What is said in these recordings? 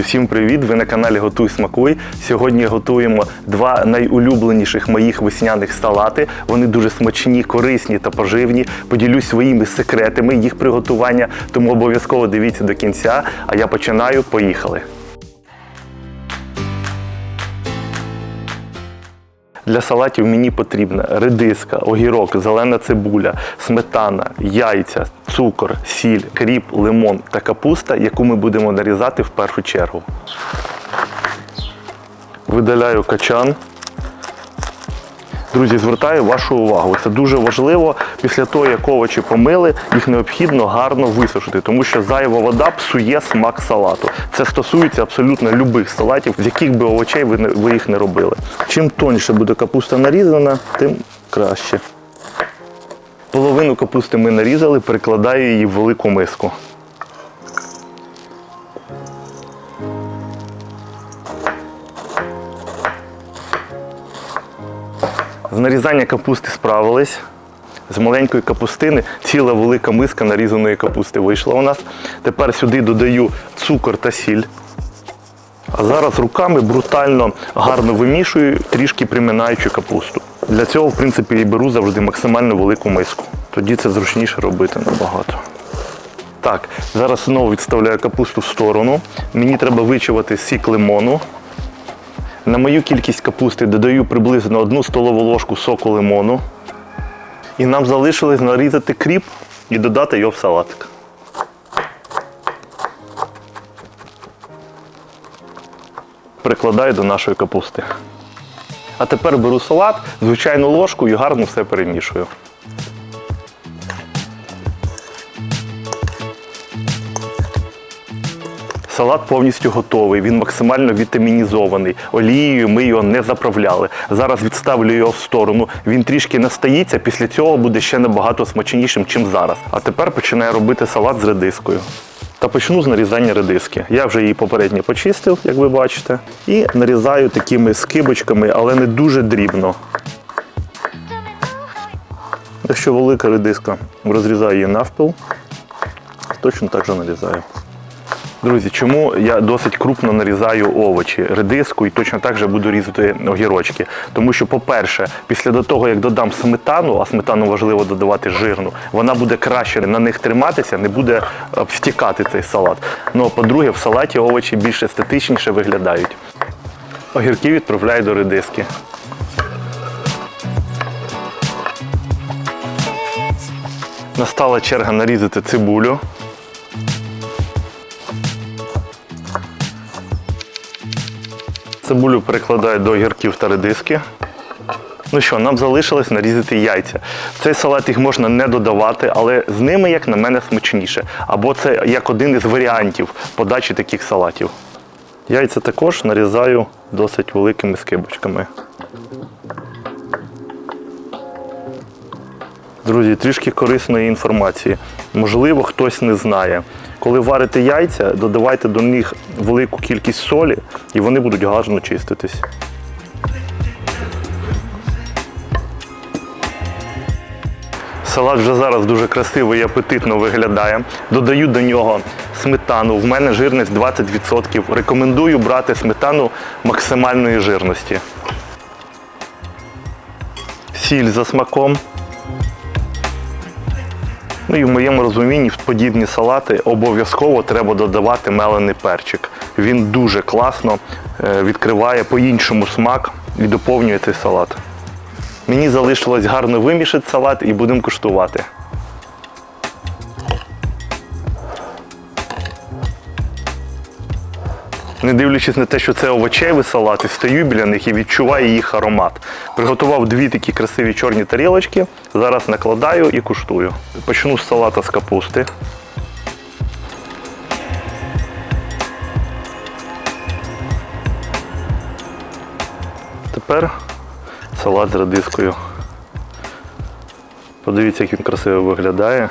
всім привіт! Ви на каналі Готуй Смакуй. Сьогодні готуємо два найулюбленіших моїх весняних салати. Вони дуже смачні, корисні та поживні. Поділюсь своїми секретами їх приготування, тому обов'язково дивіться до кінця. А я починаю. Поїхали! Для салатів мені потрібна редиска, огірок, зелена цибуля, сметана, яйця, цукор, сіль, кріп, лимон та капуста, яку ми будемо нарізати в першу чергу. Видаляю качан. Друзі, звертаю вашу увагу. Це дуже важливо. Після того, як овочі помили, їх необхідно гарно висушити, тому що зайва вода псує смак салату. Це стосується абсолютно любих салатів, з яких би овочей ви, не- ви їх не робили. Чим тоньше буде капуста нарізана, тим краще. Половину капусти ми нарізали, перекладаю її в велику миску. З нарізання капусти справились. З маленької капустини ціла велика миска нарізаної капусти вийшла у нас. Тепер сюди додаю цукор та сіль. А зараз руками брутально гарно вимішую, трішки приминаючи капусту. Для цього, в принципі, і беру завжди максимально велику миску. Тоді це зручніше робити набагато. Так, зараз знову відставляю капусту в сторону. Мені треба вичавати сік лимону. На мою кількість капусти додаю приблизно одну столову ложку соку лимону. І нам залишилось нарізати кріп і додати його в салатик. Прикладаю до нашої капусти. А тепер беру салат, звичайну ложку і гарно все перемішую. Салат повністю готовий, він максимально вітамінізований. Олією ми його не заправляли. Зараз відставлю його в сторону. Він трішки настається, після цього буде ще набагато смачнішим, ніж зараз. А тепер починаю робити салат з редискою. Та почну з нарізання редиски. Я вже її попередньо почистив, як ви бачите, і нарізаю такими скибочками, але не дуже дрібно. Якщо велика редиска, розрізаю її навпіл, точно так же нарізаю. Друзі, чому я досить крупно нарізаю овочі, редиску і точно так же буду різати огірочки? Тому що, по-перше, після того, як додам сметану, а сметану важливо додавати жирну, вона буде краще на них триматися, не буде е, втікати цей салат. Ну а по-друге, в салаті овочі більш естетичніше виглядають. Огірки відправляю до редиски. Настала черга нарізати цибулю. Цибулю перекладаю до огірків та редиски. Ну що, нам залишилось нарізати яйця. В цей салат їх можна не додавати, але з ними, як на мене, смачніше. Або це як один із варіантів подачі таких салатів. Яйця також нарізаю досить великими скибочками. Друзі, трішки корисної інформації. Можливо, хтось не знає. Коли варите яйця, додавайте до них велику кількість солі, і вони будуть гарно чиститись. Салат вже зараз дуже красиво і апетитно виглядає. Додаю до нього сметану. В мене жирність 20%. Рекомендую брати сметану максимальної жирності. Сіль за смаком. Ну і в моєму розумінні в подібні салати обов'язково треба додавати мелений перчик. Він дуже класно е, відкриває по-іншому смак і доповнює цей салат. Мені залишилось гарно вимішати салат і будемо куштувати. Не дивлячись на те, що це овочевий салат, і стою біля них і відчуваю їх аромат. Приготував дві такі красиві чорні тарілочки. Зараз накладаю і куштую. Почну з салата з капусти. Тепер салат з радискою. Подивіться, як він красиво виглядає.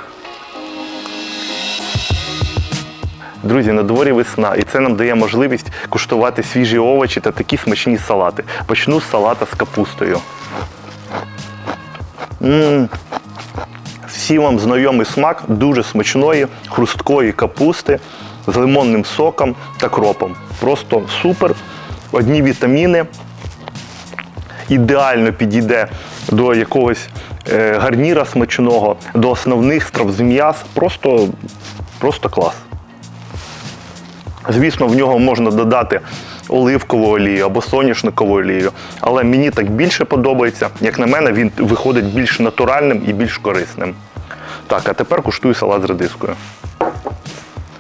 Друзі, на дворі весна, і це нам дає можливість куштувати свіжі овочі та такі смачні салати. Почну з салата з капустою. М, Всі вам знайомий смак дуже смачної, хрусткої капусти з лимонним соком та кропом. Просто супер. Одні вітаміни, ідеально підійде до якогось е, гарніра смачного, до основних страв з м'яс. Просто, просто клас. Звісно, в нього можна додати оливкову олію або соняшникову олію, але мені так більше подобається. Як на мене, він виходить більш натуральним і більш корисним. Так, а тепер куштую салат з редискою.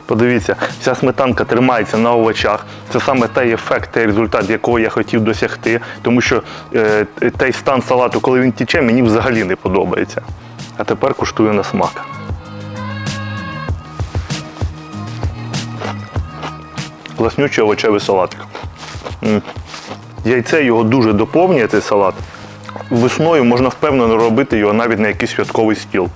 Подивіться, вся сметанка тримається на овочах. Це саме той ефект, той результат, якого я хотів досягти. Тому що е, той стан салату, коли він тіче, мені взагалі не подобається. А тепер куштую на смак. Класнючий овочевий салатик. Яйце його дуже доповнює, цей салат. Весною можна впевнено робити його навіть на якийсь святковий стіл.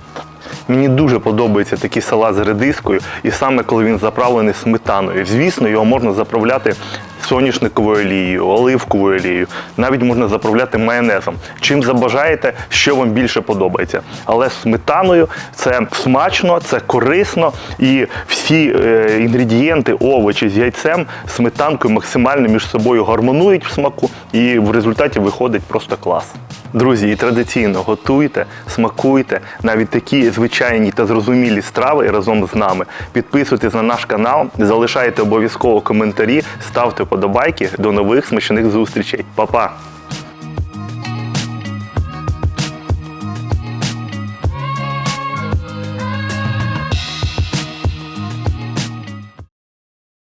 Мені дуже подобається такий салат з редискою, і саме коли він заправлений сметаною. Звісно, його можна заправляти соняшниковою олією, оливковою олією, навіть можна заправляти майонезом. Чим забажаєте, що вам більше подобається. Але з сметаною це смачно, це корисно, і всі е, інгредієнти, овочі з яйцем, сметанкою максимально між собою гармонують в смаку, і в результаті виходить просто клас. Друзі, і традиційно готуйте, смакуйте навіть такі звичайні та зрозумілі страви разом з нами. Підписуйтесь на наш канал, залишайте обов'язково коментарі, ставте вподобайки. До нових смачних зустрічей. Па-па!